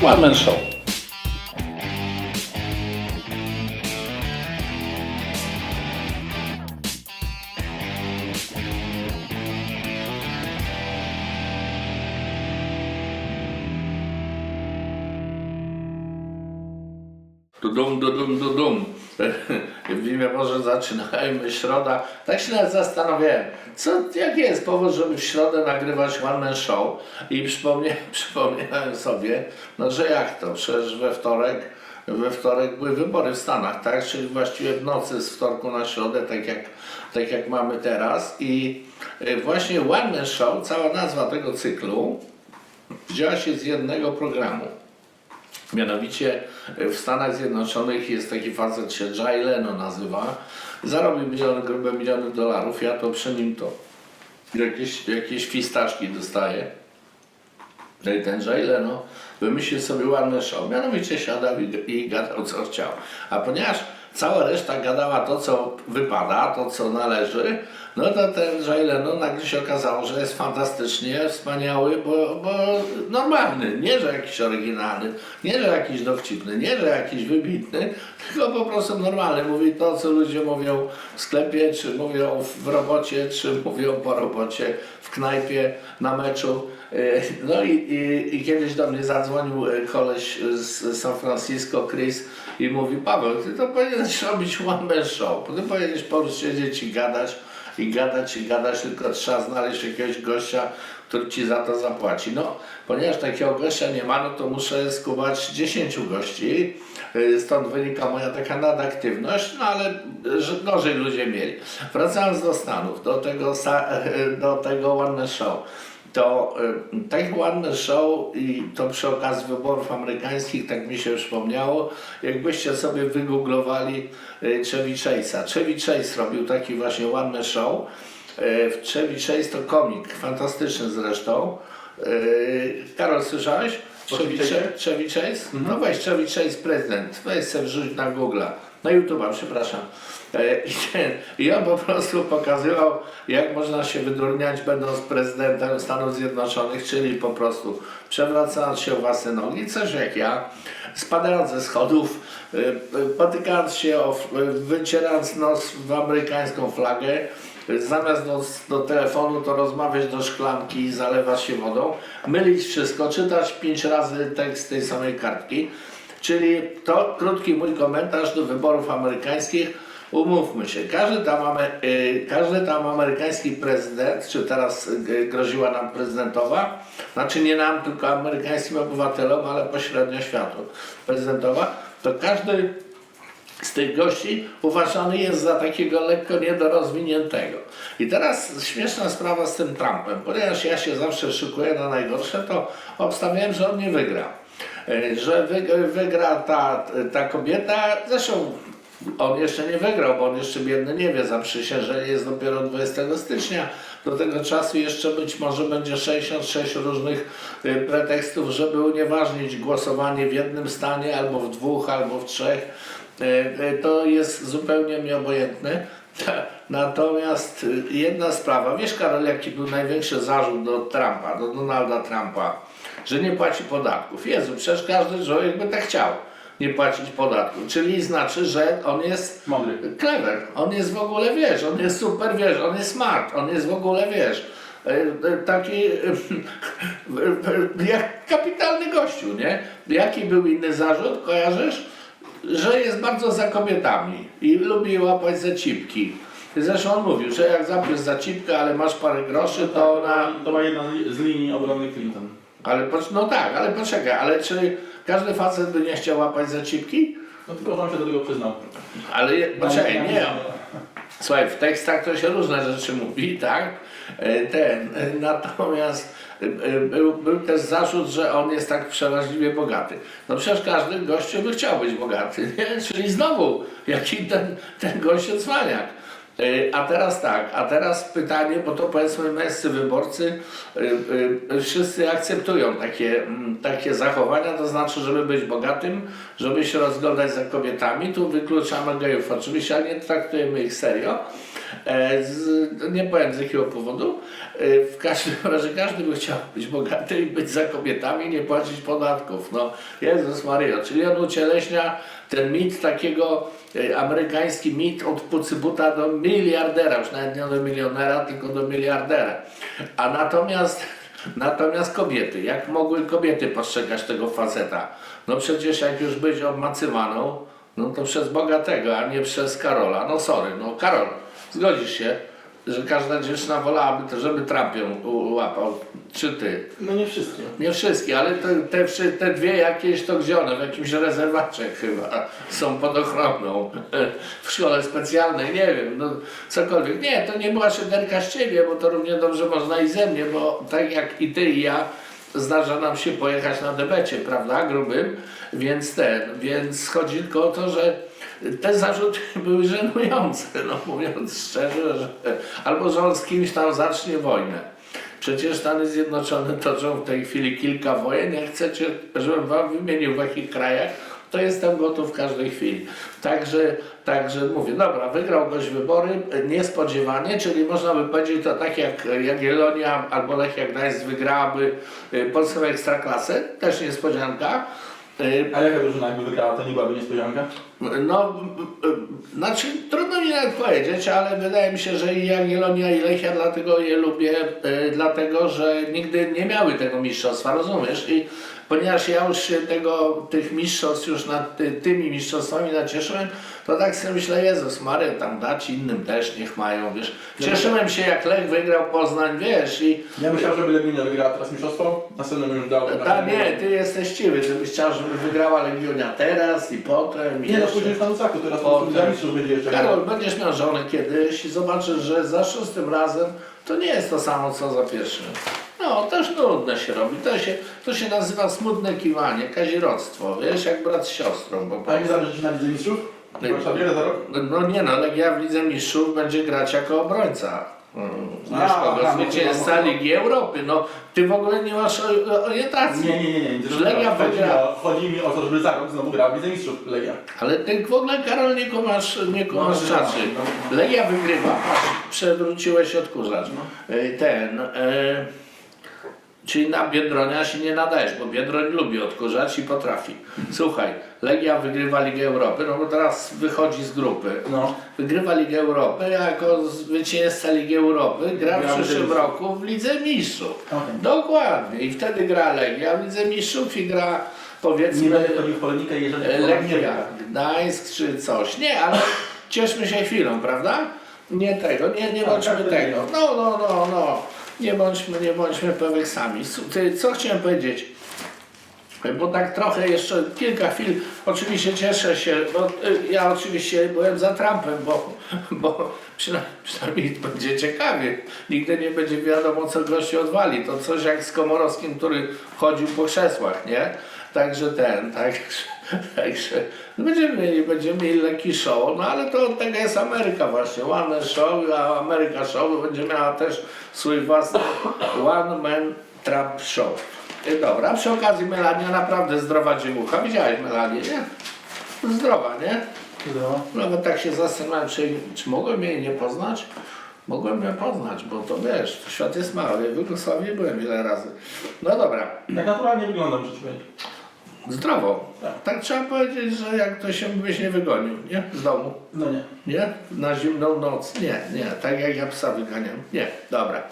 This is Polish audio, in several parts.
One Man Show. Boże zaczynajmy środa. Tak się nawet zastanawiałem, co, jaki jest powód, żeby w środę nagrywać One Man Show i przypomnie, przypomniałem sobie, no że jak to, przecież we wtorek, we wtorek były wybory w Stanach, tak? Czyli właściwie w nocy z wtorku na środę, tak jak, tak jak mamy teraz i y, właśnie One Man Show, cała nazwa tego cyklu wzięła się z jednego programu. Mianowicie w Stanach Zjednoczonych jest taki facet, się Jay Leno nazywa. Zarobił miliony, grube miliony dolarów. Ja to przy nim to jakieś, jakieś fistaszki dostaję. No i ten Jay Leno wymyślił sobie ładne show. Mianowicie siadał i, i gadał co chciał. A ponieważ cała reszta gadała to, co wypada, to, co należy, no to ten Jay Leno nagle się okazało, że jest fantastycznie wspaniały, bo, bo normalny. Nie, że jakiś oryginalny, nie, że jakiś dowcipny, nie, że jakiś wybitny, tylko po prostu normalny. Mówi to, co ludzie mówią w sklepie, czy mówią w robocie, czy mówią po robocie, w knajpie, na meczu. E, No i, i, i kiedyś do mnie zadzwonił e, koleś z San Francisco, Chris, i mówi, Paweł, ty to powinieneś robić one man show, ty powinieneś po prostu siedzieć i gadać, i gadać, i gadać, tylko trzeba znaleźć jakiegoś gościa, który ci za to zapłaci. No, ponieważ takiego gościa nie ma, no to muszę skubać 10 gości, y, stąd wynika moja taka nadaktywność, no ale że gorzej ludzie mieli. Wracając do Stanów, do tego, sa- do tego One Show to y, tak ładne show i to przy okazji wyborów amerykańskich, tak mi się przypomniało, jakbyście sobie wygooglowali y, Chevy Chase'a. Chevy Chase robił taki właśnie ładny show. Y, Chevy Chase to komik, fantastyczny zresztą. Karol, słyszałeś? Chevy Chevy, Chase? No weź Chevy Chase prezydent, weź sobie wrzuć na Google, na YouTube'a, przepraszam. E, I, ten, I on po prostu pokazywał, jak można się wydurniać będąc prezydentem Stanów Zjednoczonych, czyli po prostu przewracając się o własne nogi, coś jak ja, spadając ze schodów, e, e, potykając się, o, wycierając nos w amerykańską flagę, Zamiast do, do telefonu to rozmawiać do szklanki i zalewać się wodą, mylić wszystko, czytać pięć razy tekst tej samej kartki. Czyli to krótki mój komentarz do wyborów amerykańskich. Umówmy się, każdy tam, y, każdy tam amerykański prezydent, czy teraz y, groziła nam prezydentowa, znaczy nie nam, tylko amerykańskim obywatelom, ale pośrednio światu prezydentowa, to każdy z tych gości uważany jest za takiego lekko niedorozwiniętego. I teraz śmieszna sprawa z tym Trumpem, ponieważ ja się zawsze szykuję na najgorsze, to obstawiałem, że on nie wygra. E, Że wyg- wygra ta, ta kobieta, zresztą on jeszcze nie wygrał, bo on jeszcze biedny nie wie, zaprzysiężenie jest dopiero 20 stycznia. Do tego czasu jeszcze być może będzie 66 różnych y, pretekstów, żeby unieważnić głosowanie w jednym stanie, albo w dwóch, albo w trzech. Y, y, To jest zupełnie mi obojętne. Natomiast jedna sprawa, wiesz Karol, jaki był największy zarzut do Trumpa, do Donalda Trumpa, że nie płaci podatków. Jezu, przecież każdy człowiek by tak chciał nie płacić podatków. Czyli znaczy, że on jest Mądry. clever, on jest w ogóle, wiesz, on jest super, wiesz, on jest smart, on jest w ogóle, wiesz, e, e, taki e, jak kapitalny gościu, nie? Jaki był inny zarzut, kojarzysz? Że jest bardzo za kobietami i lubi łapać za cipki. Zresztą on mówił, że jak zapisz za cipkę, ale masz parę groszy, to ona... To ma jedna z linii obrony Clinton. Ale, no tak, ale poczekaj, ale czy każdy facet by nie chciał łapać za cipki? No tylko, on się do tego przyznał. Ale je- poczekaj, nie. Słuchaj, w tekstach to się różne rzeczy mówi, tak? E, Ten, e, natomiast e, był, był też zarzut, że on jest tak przeraźliwie bogaty. No przecież każdy gościu by chciał być bogaty, nie? Czyli znowu, jaki ten, ten gościu cwaniak. Y, A teraz tak, a teraz pytanie, bo to powiedzmy męscy wyborcy y, y, wszyscy akceptują takie, mm, takie zachowania, to znaczy, żeby być bogatym, żeby się rozglądać za kobietami, tu wykluczamy gejów oczywiście, ale nie traktujemy ich serio. E, Z, nie powiem z jakiego powodu. E, W każdym razie każdy by chciał być bogaty i być za kobietami, nie płacić podatków. No, Jezus Maria, czyli on ucieleśnia ten mit takiego e, amerykański mit od pucybuta do miliardera, już nawet nie do milionera, tylko do miliardera. A natomiast Natomiast kobiety, jak mogły kobiety postrzegać tego faceta? No przecież jak już być obmacywaną, no to przez bogatego, a nie przez Karola. No sorry, no Karol, zgodzisz się, że każda dziewczyna wolałaby, to, żeby Trump ją u- łapał, czy ty? No nie wszystkie. Nie wszystkie, ale te, te, wszy- te dwie jakieś to gdzie one? W jakimś rezerwacie chyba są pod ochroną. W szkole specjalnej, nie wiem, no cokolwiek. Nie, to nie była szyderka z ciebie, bo to równie dobrze można i ze mnie, bo tak jak i ty i ja zdarza nam się pojechać na debecie, prawda, grubym, więc ten, więc chodzi tylko o to, że te zarzuty były żenujące, no mówiąc szczerze, że albo że on z kimś tam zacznie wojnę. Przecież Stany Zjednoczone toczą w tej chwili kilka wojen. Jak chcecie, żebym wam wymienił w jakich krajach, to jestem gotów w każdej chwili. Także, także mówię, dobra, wygrał gość wybory niespodziewanie, czyli można by powiedzieć to tak jak Jagiellonia albo Lechia Gdańsk wygrałaby e, polską ekstraklasę, też niespodzianka. E, A jaka drużyna jakby wygrała, to nie byłaby niespodzianka? no, y, znaczy trudno mi nawet powiedzieć, ale wydaje mi się, że i Jagiellonia i Lechia dlatego je lubię, y, dlatego że nigdy nie miały tego mistrzostwa, rozumiesz? I ponieważ ja już się tego, tych mistrzostw już nad ty, tymi mistrzostwami nacieszyłem, to tak sobie myślę, Jezus Mary, tam dać innym też, niech mają, wiesz. Cieszyłem się jak Lech wygrał Poznań, wiesz, i Ja myślałem, żeby Leginia wygrała teraz mistrzostwo, następnym już dał. ta, nie, ty jesteś chciwy, żebyś chciał, żeby wygrała Legionia teraz i potem. i Nie no, jeszcze. później w Stanusaku, teraz po prostu dla mistrzów będzie jeszcze. Karol, będziesz miał żonę kiedyś i zobaczysz, że za szóstym razem to nie jest to samo, co za pierwszym. No, też nudne się robi. To się, to się nazywa smutne kiwanie, kazirodztwo, wiesz, jak brat z siostrą. Bo, A nie zależy ci na Lidze Mistrzów? No Warszawie za rok? no nie no, Legia w Lidze Mistrzów będzie grać jako obrońca. Mm, A, Wiesz kogo? aha, no to- Zwycięzca no Ligi Europy. No, ty w ogóle nie masz o- orientacji. Nie, nie, nie, nie. Legia chodzi, wygra. mi o, chodzi mi o to, żeby za rok znowu grała w Lidze Mistrzów Legia. Ale ty w ogóle, Karol, nie kumasz, nie kumasz No, czaczy. no. Legia wygrywa, patrz, przewróciłeś odkurzacz. Y, Ten, y, czyli na Biedronia się nie nadajesz, bo Biedroń lubi odkurzać i potrafi. Słuchaj, Legia wygrywa Ligę Europy, no bo teraz wychodzi z grupy. No. Wygrywa Ligę Europy, a jako zwycięzca Ligi Europy gra w przyszłym roku w Lidze Mistrzów. Okej. Dokładnie. I wtedy gra Legia w Lidze Mistrzów i gra powiedzmy... Nie będę wchodził w polemikę, jeżeli E, wygra. Gdańsk czy coś. Nie, ale cieszmy się chwilą, prawda? Nie tego, nie, nie Tak, bądźmy tak, tego. tak. No, no, no, no. Nie bądźmy, nie bądźmy peweksami. Co chciałem powiedzieć? Bo tak trochę jeszcze kilka chwil, oczywiście cieszę się, bo y, ja oczywiście byłem za Trumpem, bo, bo przynajmniej, przynajmniej będzie ciekawie. Nigdy nie będzie wiadomo, co gości odwali. To coś jak z Komorowskim, który chodził po krzesłach, nie? Także ten, także, także będziemy mieli, będziemy mieli lekki show, no ale to od tego jest Ameryka właśnie, one show, a Ameryka show będzie miała też swój własny one man Trump show. Y, Dobra, przy okazji Melania naprawdę zdrowa dziewucha. Widziałeś Melanię, nie? Zdrowa, nie? Zdrowo. Nawet tak się zastanawiam, czy, czy mogłem jej nie poznać? Mogłem ją poznać, bo to wiesz, świat jest mały. W Jugosławii byłem wiele razy. No dobra, Tak naturalnie wygląda, muszę ci powiedzieć. Zdrowo. Tak. Tak trzeba powiedzieć, że jak to się byś nie wygonił, nie? Z domu. No nie. Nie? Na zimną noc. Nie, nie. Tak jak ja psa wyganiam. Nie. Dobra.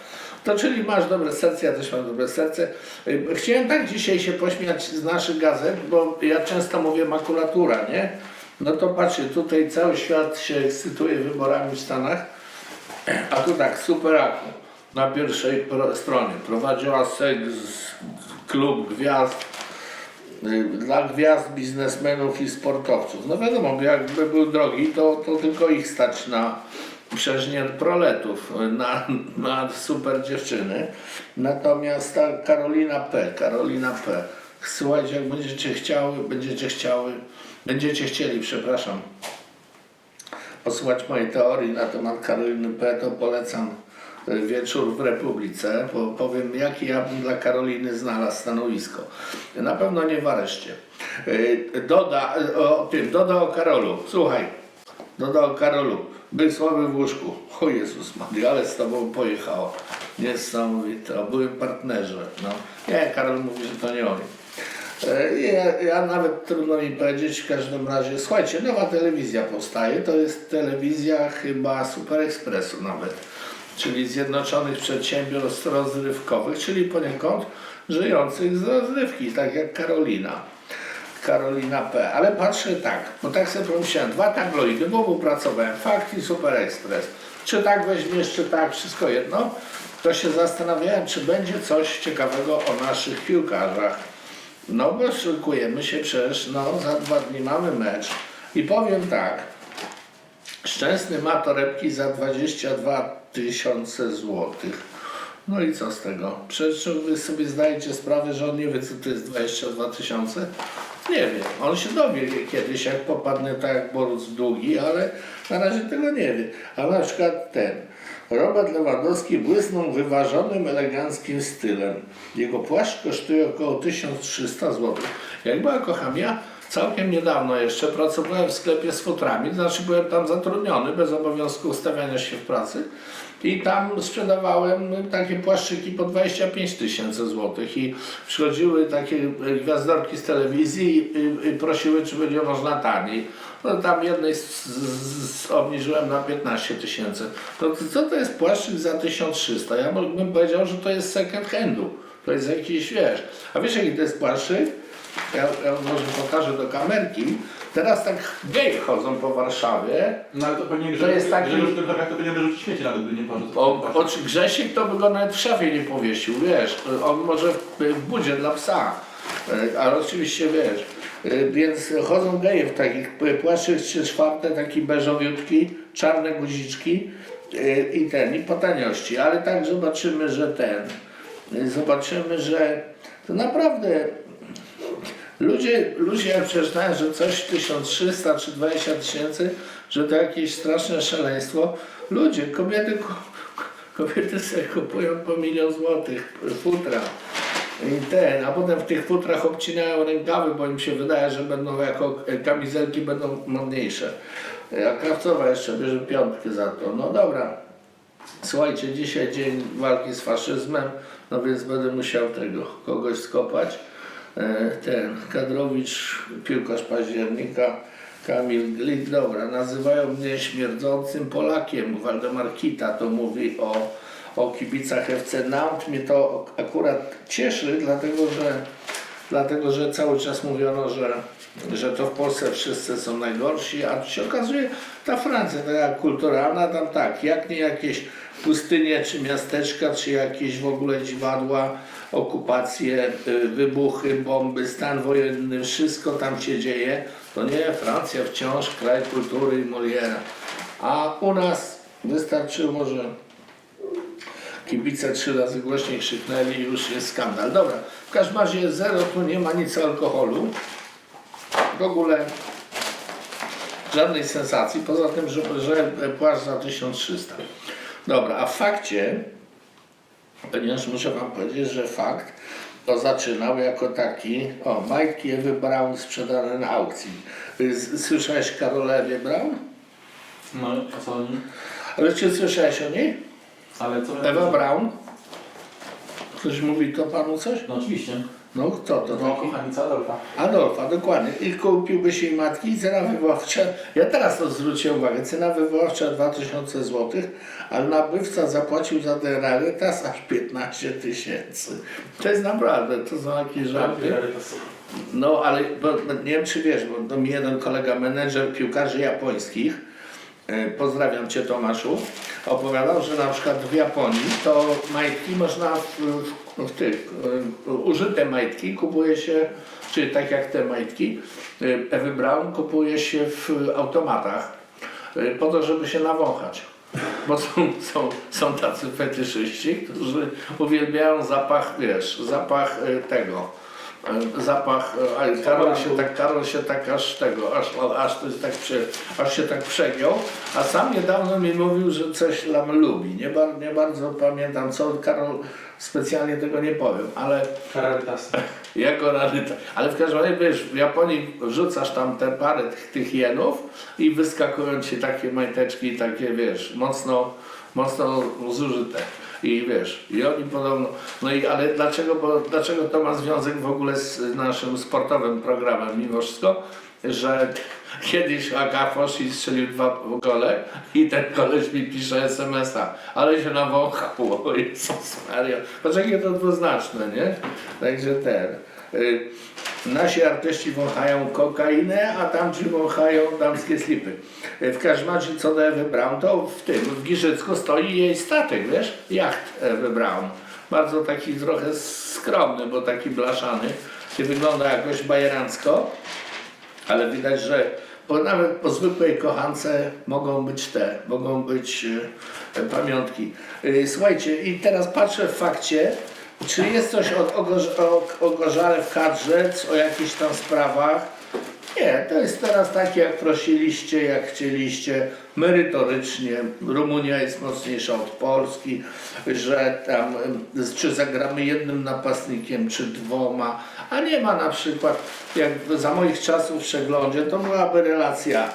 To czyli masz dobre serce, ja też mam dobre serce. Y, Chciałem tak dzisiaj się pośmiać z naszych gazet, bo ja często mówię makulatura, nie? No to patrzcie, tutaj cały świat się ekscytuje wyborami w Stanach, a tu tak, superaku. Na pierwszej stronie prowadziła seks klub gwiazd dla gwiazd, biznesmenów i sportowców. No wiadomo, jakby był drogi, to, to tylko ich stać na przeżnie proletów, na, na super dziewczyny. Natomiast ta Karolina P, Karolina P. Słuchajcie, jak będziecie chciały, będziecie chciały, będziecie chcieli, przepraszam, posłuchać mojej teorii na temat Karoliny P., to polecam y, wieczór w Republice, bo powiem, jakie ja bym dla Karoliny znalazł stanowisko. Na pewno nie w areszcie. Y, Doda o tym, Doda o Karolu. Słuchaj, Doda o Karolu. Był słaby w łóżku. O Jezus Maria, ale z tobą pojechało. Niesamowite. O byłym partnerze. No. Nie, Karol mówi, że to nie oni. E, Ja, ja nawet trudno mi powiedzieć, w każdym razie, słuchajcie, nowa telewizja powstaje, to jest telewizja chyba Super Expressu nawet, czyli Zjednoczonych Przedsiębiorstw Rozrywkowych, czyli poniekąd żyjących z rozrywki, tak jak Karolina. Karolina P. Ale patrzę tak, bo tak sobie pomyślałem, dwa tabloidy, bo opracowałem, Fakt i Super Express. Czy tak weźmiesz, czy tak, wszystko jedno, to się zastanawiałem, czy będzie coś ciekawego o naszych piłkarzach. No bo szykujemy się przecież, no za dwa dni mamy mecz i powiem tak, Szczęsny ma torebki za 22 tysiące złotych. No i co z tego? Przecież wy sobie zdajecie sprawę, że on nie wie co to jest 22 tysiące? Nie wiem. On się dowie kiedyś, jak popadnie tak jak Borus długi, ale na razie tego nie wie. A na przykład ten. Robert Lewandowski błysnął wyważonym, eleganckim stylem. Jego płaszcz kosztuje około 1300 zł. Jak była kocham ja, całkiem niedawno jeszcze pracowałem w sklepie z futrami, znaczy byłem tam zatrudniony bez obowiązku ustawiania się w pracy i tam sprzedawałem takie płaszczyki po 25 tysięcy złotych i przychodziły takie gwiazdorki z telewizji i, i, prosiły, czy będzie można taniej. No tam jednej z, z, z obniżyłem na 15 tysięcy. To, to co to jest płaszczyk za 1300? Ja bym powiedział, że to jest second handu. To jest jakiś, wiesz. A wiesz jaki to jest płaszczyk? Ja, ja może pokażę do kamerki. Teraz tak gej chodzą po Warszawie. No ale to pewnie, To że, jest taki- już w drogach to pewnie wyrzucić śmieci nawet, by nie poszedł. O, o czy Grzesiek to by go nawet w szafie nie powiesił, wiesz. On może w, w budzie dla psa. E, Ale oczywiście wiesz. E, Więc chodzą geje w takich płaszczach trzy czwarte, taki beżowiutki, czarne guziczki e, i ten, i po taniości. Ale tak zobaczymy, że ten, e, zobaczymy, że to naprawdę Ludzie, ludzie jak przeczytają, że coś 1300 czy 20 tysięcy, że to jakieś straszne szaleństwo. Ludzie, kobiety, kobiety sobie kupują po milion złotych futra. I ten, a potem w tych futrach obcinają rękawy, bo im się wydaje, że będą jako kamizelki będą modniejsze. A krawcowa jeszcze bierze piątkę za to. No dobra. Słuchajcie, dzisiaj dzień walki z faszyzmem, no więc będę musiał tego kogoś skopać. E, Ten Kadrowicz, piłkarz października, Kamil Glik, dobra, nazywają mnie śmierdzącym Polakiem. Waldemar Kita to mówi o, o kibicach FC Nantes. Mnie to akurat cieszy, dlatego że, dlatego że cały czas mówiono, że, że to w Polsce wszyscy są najgorsi, a tu się okazuje, ta Francja taka kulturalna, tam tak, jak nie jakieś pustynie, czy miasteczka, czy jakieś w ogóle dziwadła, okupacje, y, wybuchy, bomby, stan wojenny, wszystko tam się dzieje. To nie, Francja wciąż kraj kultury i Moliera. A u nas wystarczyło, że kibice trzy razy głośniej krzyknęli i już jest skandal. Dobra, w każdym razie zero, tu nie ma nic alkoholu. W ogóle żadnej sensacji, poza tym, że, że za 1300. Dobra, a w fakcie, ponieważ muszę wam powiedzieć, że fakt to zaczynał jako taki, o, majtki Ewy Braun sprzedane na aukcji. Z- Słyszałeś Karolę Ewie Braun? No, a co oni? Ale czy słyszałeś o niej? Ale co... Ewa Braun? Ktoś mówi to panu coś? No oczywiście. No kto to No, taki? kochanica Adolfa. Adolfa, dokładnie. I kupiłbyś jej matki i cena wywoławcza, ja teraz to zwróciłem uwagę, cena wywoławcza 2000 zł, ale nabywca zapłacił za ten rarytas aż 15 tysięcy. To jest naprawdę, to są jakieś żarty. No ale bo, nie wiem czy wiesz, bo to mi jeden kolega, menedżer piłkarzy japońskich, e, pozdrawiam Cię Tomaszu, opowiadał, że na przykład w Japonii to majtki można w, w, w tych, e, użyte majtki kupuje się, czy tak jak te majtki, e, Ewy Brown kupuje się w automatach e, po to, żeby się nawąchać. Bo są, są, są tacy fetyszyści, którzy uwielbiają zapach, wiesz, zapach tego, zapach, e, ale Karol się tak, Karol się tak aż tego, aż, aż, to jest tak prze, aż się tak przegiął, a sam niedawno mi mówił, że coś tam lubi. Nie, bar, nie bardzo pamiętam co, Karol specjalnie tego nie powiem, ale Rarytas. jako raryta. Ale w każdym razie, wiesz, w Japonii wrzucasz tam te parę tych, tych jenów i wyskakują ci takie majteczki, takie wiesz, mocno, mocno zużyte. I wiesz, i oni podobno, no i ale dlaczego, bo, dlaczego to ma związek w ogóle z naszym sportowym programem mimo wszystko, że kiedyś Agafosz i strzelił dwa gole i ten koleś mi pisze SMS-a, ale się nawąchał, o Jezus Maria. Patrz jakie to dwuznaczne, nie? Także ten. Y, nasi artyści wąchają kokainę, a tamci wąchają damskie slipy. W każdym razie co do Ewy Braun, to w tym, w Giżycku stoi jej statek, wiesz? Jacht Ewy Braun. Bardzo taki trochę skromny, bo taki blaszany. I wygląda jakoś bajerancko ale widać, że po, nawet po zwykłej kochance mogą być te, mogą być e, pamiątki. E, słuchajcie, i teraz patrzę w fakcie, czy jest coś o, o, o, Gorzale w kadrze, o jakichś tam sprawach. Nie, to jest teraz tak, jak prosiliście, jak chcieliście, merytorycznie. Rumunia jest mocniejsza od Polski, że tam czy zagramy jednym napastnikiem, czy dwoma, a nie ma na przykład, jak za moich czasów w przeglądzie, to byłaby relacja,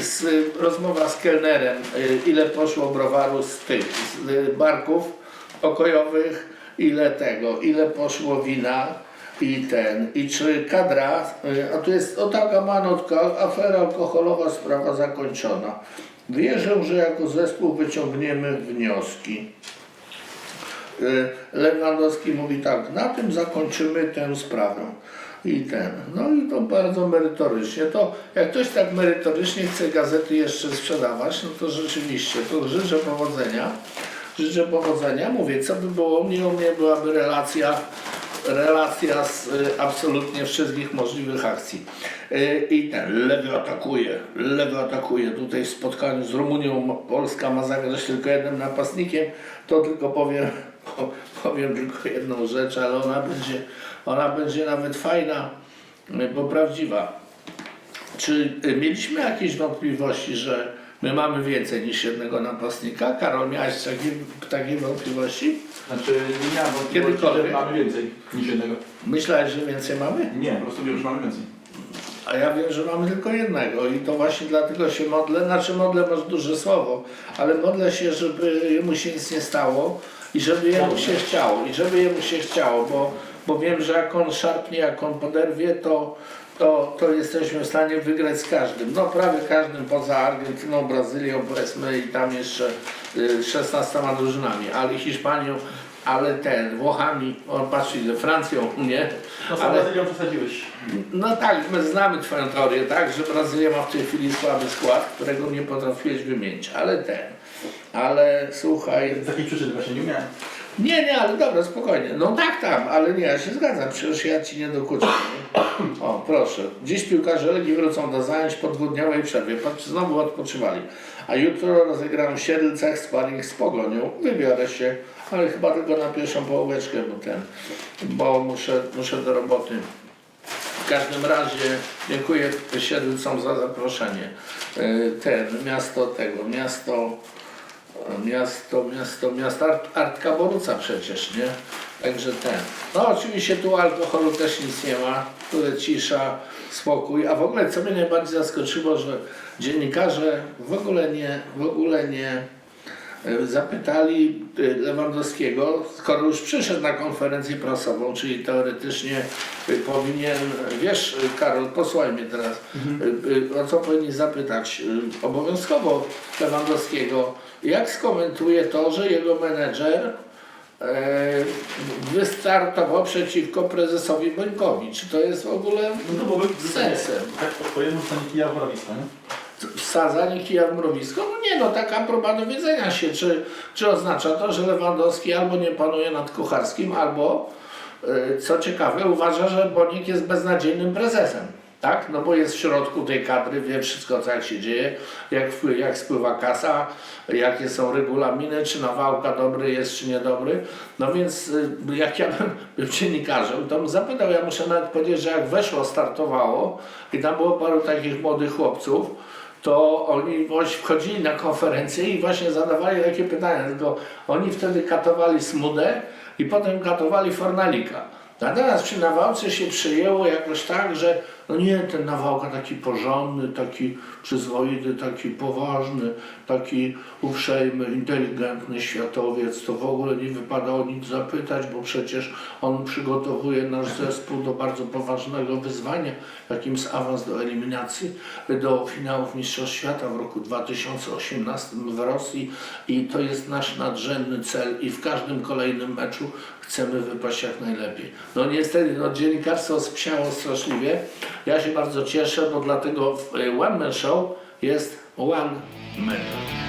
z, rozmowa z kelnerem, y, ile poszło browaru z tych, z y, barków pokojowych, ile tego, ile poszło wina, i ten, i czy kadra, y, a tu jest o taka manotka, afera alkoholowa, sprawa zakończona. Wierzę, że jako zespół wyciągniemy wnioski. Y, Lewandowski mówi tak, na tym zakończymy tę sprawę. I ten, no i to bardzo merytorycznie. To jak ktoś tak merytorycznie chce gazety jeszcze sprzedawać, no to rzeczywiście, to życzę powodzenia. Życzę powodzenia. Mówię, co by było u mnie, u mnie byłaby relacja relacja z y, absolutnie wszystkich możliwych akcji. Y, I ten lewy atakuje, lewy atakuje. Tutaj w spotkaniu z Rumunią Polska ma zagrać tylko jednym napastnikiem. To tylko powiem, po- powiem tylko jedną rzecz, ale ona będzie, ona będzie nawet fajna, y, bo prawdziwa. Czy y, mieliśmy jakieś wątpliwości, że my mamy więcej niż jednego napastnika? Karol, miałeś takie, takie wątpliwości? Znaczy, nie miałem wątpliwości, Kiedykolwiek? że mamy więcej niż jednego. Myślałeś, że więcej mamy? Nie, po prostu wiem, że mamy więcej. A ja wiem, że mamy tylko jednego i to właśnie dlatego się modlę, znaczy modlę może duże słowo, ale modlę się, żeby jemu się nic nie stało i żeby jemu się chciało, i żeby jemu się chciało, bo, bo wiem, że jak on szarpnie, jak on poderwie, to, to, to jesteśmy w stanie wygrać z każdym. No prawie każdym poza Argentyną, Brazylią powiedzmy i tam jeszcze y, 16 drużynami, ale Hiszpanią, ale ten, Włochami, o patrz ile, Francją, nie? No z Ale- Brazylią przesadziłeś. no tak, my znamy Twoją teorię, tak, że Brazylia ma w tej chwili słaby skład, którego nie potrafiłeś wymienić, ale ten, ale słuchaj, Z takiej przyczyny właśnie nie miałem. Nie, nie, ale dobra, spokojnie, no tak tam, ale nie, ja się zgadzam, przecież ja Ci nie dokuczam. nie? O, proszę, dziś piłkarze Legii wrócą do zajęć po dwudniowej przerwie, patrz, znowu odpoczywali, a jutro rozegram w Siedlcach sparring z Pogonią, wybiorę się, ale chyba tylko na pierwszą połóweczkę, bo ten, bo muszę, muszę do roboty. W każdym razie dziękuję Siedlcom za zaproszenie. Y, Ten, miasto tego, miasto, miasto, miasto, miasto. Art, Artka Boruca przecież, nie? Także ten. No oczywiście tu alkoholu też nic nie ma, tu cisza, spokój, a w ogóle co mnie najbardziej zaskoczyło, że dziennikarze w ogóle nie, w ogóle nie e, zapytali y, Lewandowskiego, skoro już przyszedł na konferencję prasową, czyli teoretycznie y, powinien, wiesz Karol, posłuchaj mnie teraz, y, o co powinni zapytać? Obowiązkowo Lewandowskiego, jak skomentuje to, że jego menedżer e, wystartował przeciwko prezesowi Bońkowi. Czy to jest w ogóle No byłoby sensem? Tak, po jednym stanie kija w Morawiska, nie? wsadzanie kija w mrowisko? No nie, no taka próba dowiedzenia się, czy, czy oznacza to, że Lewandowski albo nie panuje nad Kucharskim, albo, y, co ciekawe, uważa, że Bonik jest beznadziejnym prezesem. Tak? No bo jest w środku tej kadry, wie wszystko co jak się dzieje, jak, jak spływa kasa, jakie są regulaminy, czy Nawałka dobry jest, czy niedobry. No więc y, jak ja bym był dziennikarzem, to bym zapytał, ja muszę nawet powiedzieć, że jak weszło, startowało i tam było paru takich młodych chłopców, to oni właśnie wchodzili na konferencję i właśnie zadawali takie pytania, tylko oni wtedy katowali Smudę i potem katowali Fornalika. Natomiast przy Nawałce się przyjęło jakoś tak, że no nie, ten Nawałka taki porządny, taki przyzwoity, taki poważny, taki uprzejmy, inteligentny światowiec, to w ogóle nie wypada o nic zapytać, bo przecież on przygotowuje nasz zespół do bardzo poważnego wyzwania, jakim jest awans do eliminacji, do finałów Mistrzostw Świata w roku 2018 w Rosji i to jest nasz nadrzędny cel i w każdym kolejnym meczu chcemy wypaść jak najlepiej. No niestety, no dziennikarstwo spsiało straszliwie. Ja się bardzo cieszę, bo dlatego y, One Man Show jest One Man.